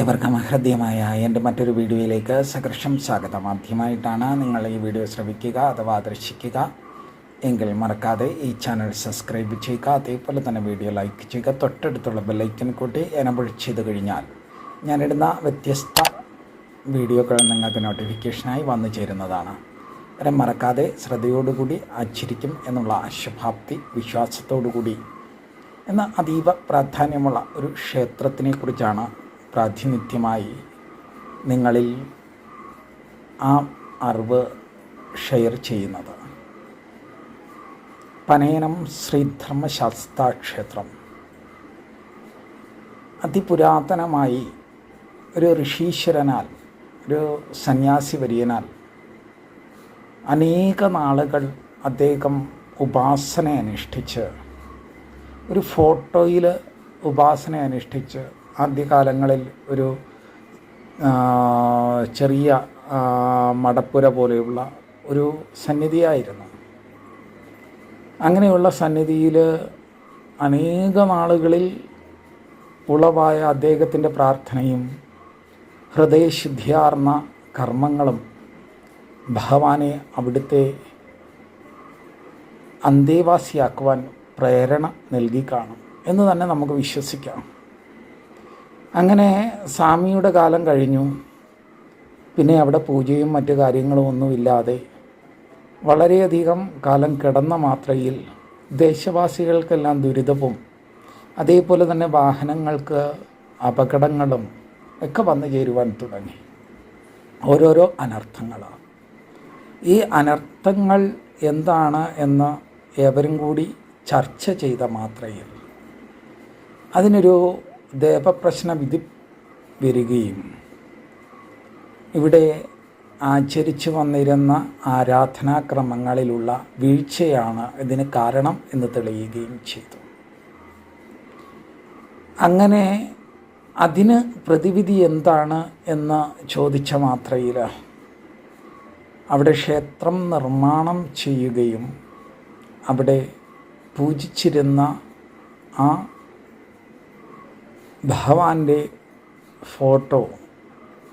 ഏവർക്കും ഹൃദ്യമായ എന്റെ മറ്റൊരു വീഡിയോയിലേക്ക് സകർഷം സ്വാഗതം. ആദ്യമായിട്ടാണ് നിങ്ങൾ ഈ വീഡിയോ ശ്രമിക്കുക അഥവാ ദർശിക്കുക. എങ്കിൽ മറക്കാതെ ഈ ചാനൽ സബ്സ്ക്രൈബ് ചെയ്യുക അതേപോലെ തന്നെ വീഡിയോ ലൈക്ക് ചെയ്യുക തൊട്ടടുത്തുള്ള ബെല്ലൈക്കൻ കൂട്ടി എനബിൾ ചെയ്ത് കഴിഞ്ഞാൽ ഞാനിടുന്ന വ്യത്യസ്ത വീഡിയോകൾ നിങ്ങൾക്ക് നോട്ടിഫിക്കേഷനായി വന്നു ചേരുന്നതാണ്. അന്നേരം മറക്കാതെ ശ്രദ്ധയോടുകൂടി ആചരിക്കും എന്നുള്ള ശുഭാപ്തി വിശ്വാസത്തോടുകൂടി എന്ന അതീവ പ്രാധാന്യമുള്ള ഒരു ക്ഷേത്രത്തിനെ കുറിച്ചാണ് പ്രാതിനിധ്യമായി നിങ്ങളിൽ ആ അറിവ് ഷെയർ ചെയ്യുന്നത്. പനയനം ശ്രീധർമ്മശാസ്ത്ര ക്ഷേത്രം അതിപുരാതനമായി ഒരു ഋഷീശ്വരനാൽ ഒരു സന്യാസി വര്യനാൽ അനേക നാളുകൾ അദ്ദേഹം ഉപാസന അനുഷ്ഠിച്ച് ഒരു ഫോട്ടോയിൽ ഉപാസന അനുഷ്ഠിച്ച് ആദ്യകാലങ്ങളിൽ ഒരു ചെറിയ മടപ്പുര പോലെയുള്ള ഒരു സന്നിധിയായിരുന്നു. അങ്ങനെയുള്ള സന്നിധിയിൽ അനേക നാളുകളിൽ ഉളവായ അദ്ദേഹത്തിന്റെ പ്രാർത്ഥനയും ഹൃദയശുദ്ധിയാർന്ന കർമ്മങ്ങളും ഭഗവാനെ അവിടുത്തെ അന്തേവാസിയാക്കുവാൻ പ്രേരണ നൽകി കാണും എന്ന് തന്നെ നമുക്ക് വിശ്വസിക്കാം. അങ്ങനെ സ്വാമിയുടെ കാലം കഴിഞ്ഞു. പിന്നെ അവിടെ പൂജയും മറ്റു കാര്യങ്ങളും ഒന്നുമില്ലാതെ വളരെയധികം കാലം കിടന്ന മാത്രയിൽ ദേശവാസികൾക്കെല്ലാം ദുരിതവും അതേപോലെ തന്നെ വാഹനങ്ങൾക്ക് അപകടങ്ങളും ഒക്കെ വന്നു ചേരുവാൻ തുടങ്ങി. ഓരോരോ അനർത്ഥങ്ങളാണ്. ഈ അനർത്ഥങ്ങൾ എന്താണ് എന്ന് ഏവരും കൂടി ചർച്ച ചെയ്ത മാത്രയിൽ അതിനൊരു ദേവപ്രശ്ന വിധി വരികയും ഇവിടെ ആചരിച്ചു വന്നിരുന്ന ആരാധനാക്രമങ്ങളിലുള്ള വീഴ്ചയാണ് ഇതിന് കാരണം എന്ന് തെളിയുകയും ചെയ്തു. അങ്ങനെ അതിന് പ്രതിവിധി എന്താണ് എന്ന് ചോദിച്ച മാത്രയിൽ അവിടെ ക്ഷേത്രം നിർമ്മാണം ചെയ്യുകയും അവിടെ പൂജിച്ചിരുന്ന ആ ഭഗവാന്റെ ഫോട്ടോ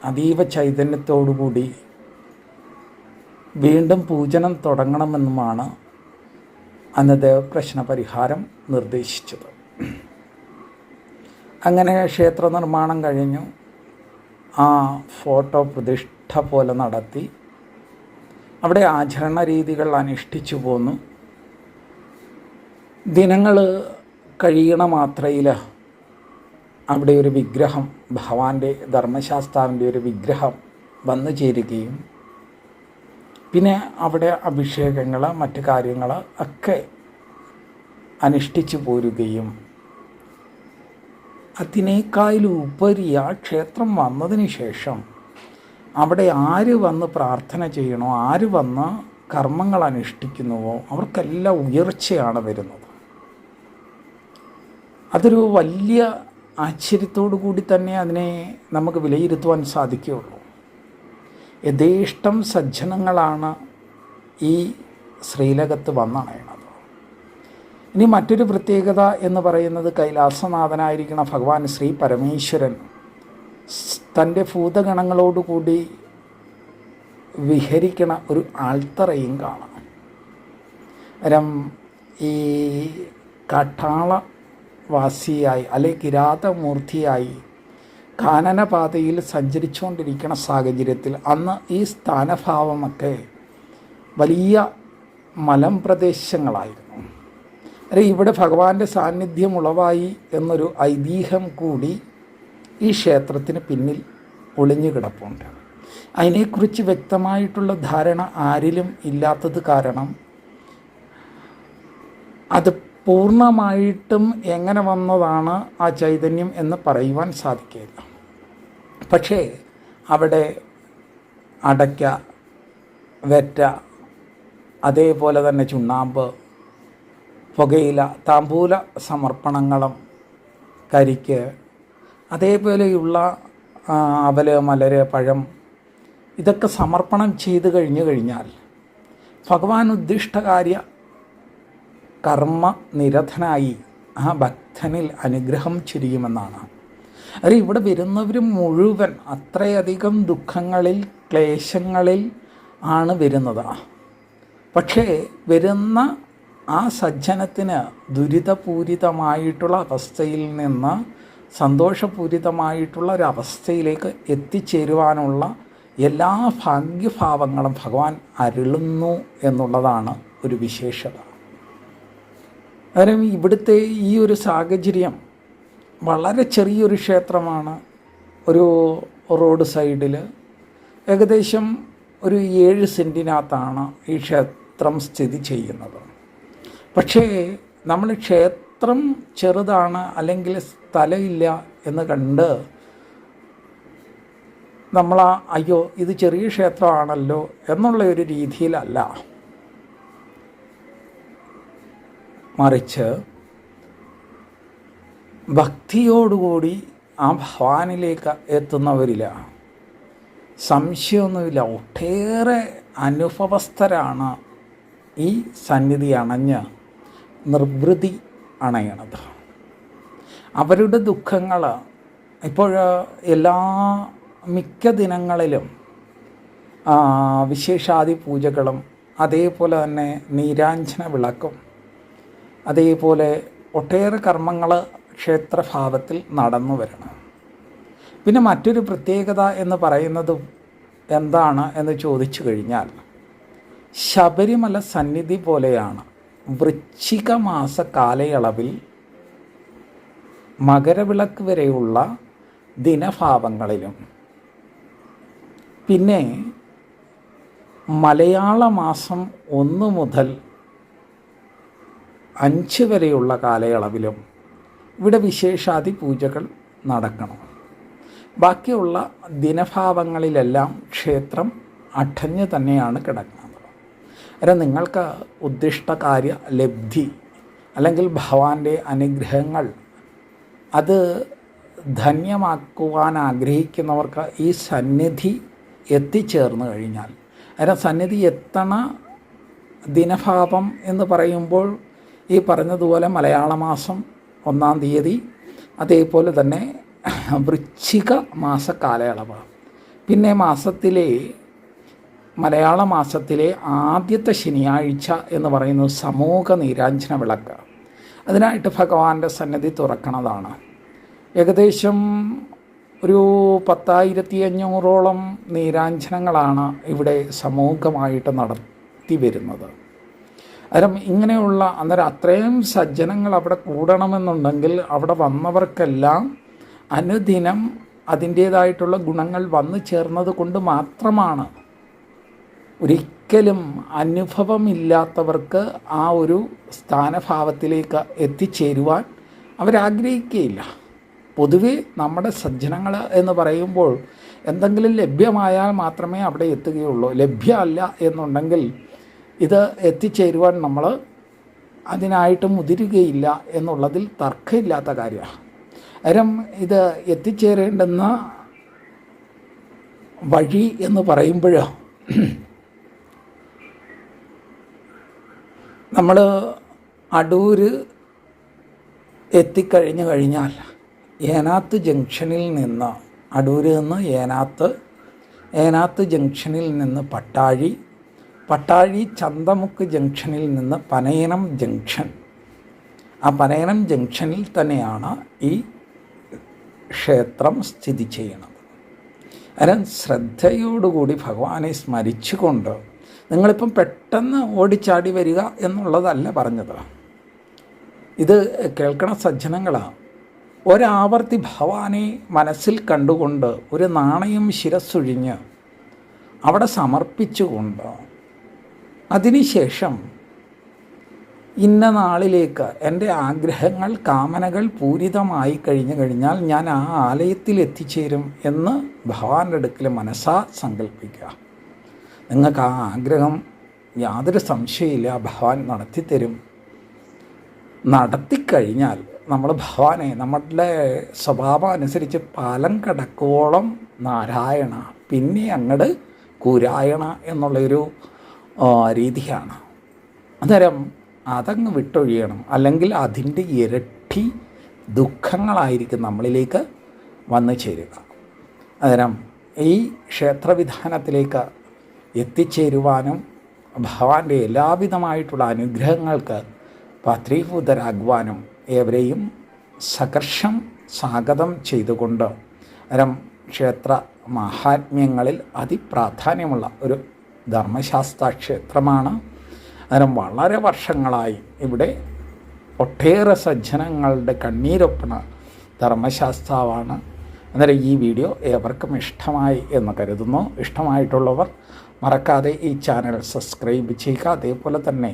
അതീവ ചൈതന്യത്തോടുകൂടി വീണ്ടും പൂജനം തുടങ്ങണമെന്നുമാണ് അന്ന് ദേവപ്രശ്ന പരിഹാരം നിർദ്ദേശിച്ചത്. അങ്ങനെ ക്ഷേത്ര നിർമ്മാണം കഴിഞ്ഞു. ആ ഫോട്ടോ പ്രതിഷ്ഠ പോലെ നടത്തി. അവിടെ ആചരണ രീതികൾ അനുഷ്ഠിച്ചു പോന്നു. ദിനങ്ങൾ കഴിയണ മാത്രയിൽ അവിടെ ഒരു വിഗ്രഹം ഭഗവാന്റെ ധർമ്മശാസ്താവിന്റെ ഒരു വിഗ്രഹം വന്നു ചേരുകയും പിന്നെ അവിടെ അഭിഷേകങ്ങൾ മറ്റു കാര്യങ്ങൾ ഒക്കെ അനുഷ്ഠിച്ചു പോരുകയും. അതിനേക്കാളുപരി ആ ക്ഷേത്രം വന്നതിന് ശേഷം അവിടെ ആര് വന്ന് പ്രാർത്ഥന ചെയ്യണോ ആര് വന്ന് കർമ്മങ്ങൾ അനുഷ്ഠിക്കുന്നുവോ അവർക്കെല്ലാം ഉയർച്ചയാണ് വരുന്നത്. അതൊരു വലിയ ആശ്ചര്യത്തോടു കൂടി തന്നെ അതിനെ നമുക്ക് വിലയിരുത്തുവാൻ സാധിക്കുകയുള്ളൂ. യഥേഷ്ടം സജ്ജനങ്ങളാണ് ഈ ശ്രീലകത്ത് വന്നണയണത്. ഇനി മറ്റൊരു പ്രത്യേകത എന്ന് പറയുന്നത് കൈലാസനാഥനായിരിക്കുന്ന ഭഗവാൻ ശ്രീ പരമേശ്വരൻ തന്റെ ഭൂതഗണങ്ങളോടുകൂടി വിഹരിക്കണ ഒരു ആൾത്തറയും കാണാം ഈ കാട്ടാളവാസിയായി അല്ലെ കിരാതമൂർത്തിയായി കാനനപാതയിൽ സഞ്ചരിച്ചുകൊണ്ടിരിക്കുന്ന സാഹചര്യത്തിൽ അന്ന് ഈ സ്ഥാനഭാവമൊക്കെ വലിയ മലം പ്രദേശങ്ങളായിരുന്നു അല്ലെ ഇവിടെ ഭഗവാന്റെ സാന്നിധ്യം ഉളവായി എന്നൊരു ഐതിഹ്യം കൂടി ഈ ക്ഷേത്രത്തിന് പിന്നിൽ ഒളിഞ്ഞു കിടപ്പുണ്ട്. അതിനെക്കുറിച്ച് വ്യക്തമായിട്ടുള്ള ധാരണ ആരിലും ഇല്ലാത്തത് കാരണം അത് പൂർണമായിട്ടും എങ്ങനെ വന്നതാണ് ആ ചൈതന്യം എന്ന് പറയുവാൻ സാധിക്കില്ല പക്ഷേ അവിടെ അടയ്ക്ക വെറ്റ അതേപോലെ തന്നെ ചുണ്ണാമ്പ് പുകയില താമ്പൂല സമർപ്പണങ്ങളും കരിക്ക് അതേപോലെയുള്ള അവൽ മലര് പഴം ഇതൊക്കെ സമർപ്പണം ചെയ്തു കഴിഞ്ഞു കഴിഞ്ഞാൽ ഭഗവാൻ ഉദ്ദിഷ്ടകാര്യ കർമ്മ നിരതനായി ആ ഭക്തനിൽ അനുഗ്രഹം ചുരിയുമെന്നാണ്. അത് ഇവിടെ വരുന്നവർ മുഴുവൻ അത്രയധികം ദുഃഖങ്ങളിൽ ക്ലേശങ്ങളിൽ ആണ് വരുന്നത്. പക്ഷേ വരുന്ന ആ സജ്ജനത്തിന് ദുരിതപൂരിതമായിട്ടുള്ള അവസ്ഥയിൽ നിന്ന് സന്തോഷപൂരിതമായിട്ടുള്ള ഒരു അവസ്ഥയിലേക്ക് എത്തിച്ചേരുവാനുള്ള എല്ലാ ഭാഗ്യഭാവങ്ങളും ഭഗവാൻ അരുളുന്നു എന്നുള്ളതാണ് ഒരു വിശേഷത. അന്നേരം ഇവിടുത്തെ ഈ ഒരു സാഹചര്യം വളരെ ചെറിയൊരു ക്ഷേത്രമാണ് ഒരു റോഡ് സൈഡിൽ ഏകദേശം ഒരു ഏഴ് സെന്റിനകത്താണ് ഈ ക്ഷേത്രം സ്ഥിതി ചെയ്യുന്നത്. പക്ഷേ നമ്മൾ ക്ഷേത്രം ചെറുതാണ് അല്ലെങ്കിൽ സ്ഥലമില്ല എന്ന് കണ്ട് നമ്മൾ അയ്യോ ഇത് ചെറിയ ക്ഷേത്രമാണല്ലോ എന്നുള്ള ഒരു രീതിയിലല്ല. മറിച്ച് ഭക്തിയോടുകൂടി ആ ഭവാനിലേക്ക് എത്തുന്നവരിലാണ് സംശയമൊന്നുമില്ല. ഒട്ടേറെ അനുഭവസ്ഥരാണ് ഈ സന്നിധി അണഞ്ഞ് നിർവൃതി അണയണത്. അവരുടെ ദുഃഖങ്ങൾ ഇപ്പോൾ എല്ലാ മിക്ക ദിനങ്ങളിലും വിശേഷാദി പൂജകളും അതേപോലെ തന്നെ നീരാഞ്ജന വിളക്കും അതേപോലെ ഒട്ടേറെ കർമ്മങ്ങൾ ക്ഷേത്രഭാവത്തിൽ നടന്നു വരണം. പിന്നെ മറ്റൊരു പ്രത്യേകത എന്ന് പറയുന്നത് എന്താണ് എന്ന് ചോദിച്ചു കഴിഞ്ഞാൽ ശബരിമല സന്നിധി പോലെയാണ് വൃശ്ചിക മാസ കാലയളവിൽ മകരവിളക്ക് വരെയുള്ള ദിനഭാവങ്ങളിലും. പിന്നെ മലയാള മാസം ഒന്ന് മുതൽ അഞ്ച് വരെയുള്ള കാലയളവിലും ഇവിടെ വിശേഷാദി പൂജകൾ നടക്കണം. ബാക്കിയുള്ള ദിനഭാവങ്ങളിലെല്ലാം ക്ഷേത്രം അടഞ്ഞു തന്നെയാണ് കിടക്കുന്നത്. അല്ല നിങ്ങൾക്ക് ഉദ്ദിഷ്ടകാര്യ ലബ്ധി അല്ലെങ്കിൽ ഭഗവാന്റെ അനുഗ്രഹങ്ങൾ അത് ധന്യമാക്കുവാൻ ആഗ്രഹിക്കുന്നവർക്ക് ഈ സന്നിധി എത്തിച്ചേർന്ന് കഴിഞ്ഞാൽ അതിന് സന്നിധി എത്തണ ദിനഭാവം എന്ന് പറയുമ്പോൾ ഈ പറഞ്ഞതുപോലെ മലയാള മാസം ഒന്നാം തീയതി അതേപോലെ തന്നെ വൃശ്ചിക മാസ കാലയളവ്. പിന്നെ മാസത്തിലെ മലയാള മാസത്തിലെ ആദ്യത്തെ ശനിയാഴ്ച എന്ന് പറയുന്നത് സമൂഹ നീരാഞ്ജന വിളക്ക്. അതിനായിട്ട് ഭഗവാന്റെ സന്നിധി തുറക്കണതാണ്. ഏകദേശം ഒരു പത്തായിരത്തി അഞ്ഞൂറോളം നീരാഞ്ജനങ്ങളാണ് ഇവിടെ സമൂഹമായിട്ട് നടത്തി വരുന്നത്. അന്നേരം ഇങ്ങനെയുള്ള അന്നേരം അത്രയും സജ്ജനങ്ങൾ അവിടെ കൂടണമെന്നുണ്ടെങ്കിൽ അവിടെ വന്നവർക്കെല്ലാം അനുദിനം അതിന്റേതായിട്ടുള്ള ഗുണങ്ങൾ വന്നു ചേർന്നത് കൊണ്ട് മാത്രമാണ്. ഒരിക്കലും അനുഭവമില്ലാത്തവർക്ക് ആ ഒരു സ്ഥാനഭാവത്തിലേക്ക് എത്തിച്ചേരുവാൻ അവരാഗ്രഹിക്കുകയില്ല. പൊതുവെ നമ്മുടെ സജ്ജനങ്ങൾ എന്ന് പറയുമ്പോൾ എന്തെങ്കിലും ലഭ്യമായാൽ മാത്രമേ അവിടെ എത്തുകയുള്ളൂ. ലഭ്യമല്ല എന്നുണ്ടെങ്കിൽ ഇത് എത്തിച്ചേരുവാൻ നമ്മൾ അതിനായിട്ട് മുതിരുകയില്ല എന്നുള്ളതിൽ തർക്കമില്ലാത്ത കാര്യമാണ്. അരം ഇത് എത്തിച്ചേരേണ്ടെന്ന വഴി എന്ന് പറയുമ്പോൾ നമ്മൾ അടൂര് എത്തിക്കഴിഞ്ഞു കഴിഞ്ഞാൽ ഏനാത്ത് ജംഗ്ഷനിൽ നിന്ന് അടൂരിൽ നിന്ന് ഏനാത്ത് ഏനാത്ത് ജംഗ്ഷനിൽ നിന്ന് പട്ടാഴി പട്ടാഴി ചന്തമുക്ക് ജംഗ്ഷനിൽ നിന്ന് പനയനം ജംഗ്ഷൻ. ആ പനയനം ജംഗ്ഷനിൽ തന്നെയാണ് ഈ ക്ഷേത്രം സ്ഥിതി ചെയ്യുന്നത്. അരം ശ്രദ്ധയോടുകൂടി ഭഗവാനെ സ്മരിച്ചുകൊണ്ട് നിങ്ങളിപ്പം പെട്ടെന്ന് ഓടിച്ചാടി വരിക എന്നുള്ളതല്ല പറഞ്ഞത്. ഇത് കേൾക്കണ സജ്ജനങ്ങളാണ് ഒരാവർത്തി ഭവാനെ മനസ്സിൽ കണ്ടുകൊണ്ട് ഒരു നാണയം ശിരസ്സൊഴിഞ്ഞ് അവിടെ സമർപ്പിച്ചുകൊണ്ട് അതിനുശേഷം ഇന്ന നാളിലേക്ക് എന്റെ ആഗ്രഹങ്ങൾ കാമനകൾ പൂരിതമായി കഴിഞ്ഞു കഴിഞ്ഞാൽ ഞാൻ ആ ആലയത്തിൽ എത്തിച്ചേരും എന്ന് ഭഗവാന്റെ അടുക്കൽ മനസ്സാ സങ്കല്പിക്കുക നിങ്ങൾക്ക് ആ ആഗ്രഹം യാതൊരു സംശയമില്ല ഭഗവാൻ നടത്തിത്തരും. നടത്തിക്കഴിഞ്ഞാൽ നമ്മൾ ഭഗവാനെ നമ്മളുടെ സ്വഭാവം അനുസരിച്ച് പാലം കടക്കോളം നാരായണ പിന്നെ അങ്ങട് കുരായണ എന്നുള്ളൊരു രീതിയാണ്. അന്നേരം അതങ്ങ് വിട്ടൊഴിയണം. അല്ലെങ്കിൽ അതിന്റെ ഇരട്ടി ദുഃഖങ്ങളായിരിക്കും നമ്മളിലേക്ക് വന്നു ചേരുക. അന്നേരം ഈ ക്ഷേത്രവിധാനത്തിലേക്ക് എത്തിച്ചേരുവാനും ഭഗവാന്റെ എല്ലാവിധമായിട്ടുള്ള അനുഗ്രഹങ്ങൾക്ക് പാത്രീഭൂതരാകുവാനും ഏവരെയും സകർഷം സ്വാഗതം ചെയ്തുകൊണ്ട് അരം ക്ഷേത്ര മഹാത്മ്യങ്ങളിൽ അതിപ്രാധാന്യമുള്ള ഒരു ധർമ്മശാസ്ത്ര ക്ഷേത്രമാണ് അന്നേരം വളരെ വർഷങ്ങളായി ഇവിടെ ഒട്ടേറെ സജ്ജനങ്ങളുടെ കണ്ണീരൊപ്പണ ധർമ്മശാസ്താവാണ്. അന്നേരം ഈ വീഡിയോ ഏവർക്കും ഇഷ്ടമായി എന്ന് കരുതുന്നു. ഇഷ്ടമായിട്ടുള്ളവർ മറക്കാതെ ഈ ചാനൽ സബ്സ്ക്രൈബ് ചെയ്യുക. അതേപോലെ തന്നെ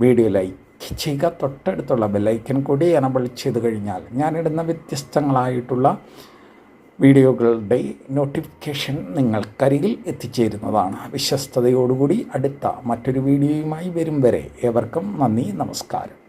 വീഡിയോ ലൈക്ക് ചെയ്യുക. തൊട്ടടുത്തുള്ള ബെല്ലൈക്കൻ കൂടി എനബിൾ ചെയ്ത് കഴിഞ്ഞാൽ ഞാനിടുന്ന വ്യത്യസ്തങ്ങളായിട്ടുള്ള വീഡിയോകളുടെ നോട്ടിഫിക്കേഷൻ നിങ്ങൾക്കരികിൽ എത്തിച്ചേരുന്നതാണ്. വിശ്വസ്തയോടുകൂടി അടുത്ത മറ്റൊരു വീഡിയോയുമായി വരും വരെ. ഏവർക്കും നന്ദി നമസ്കാരം.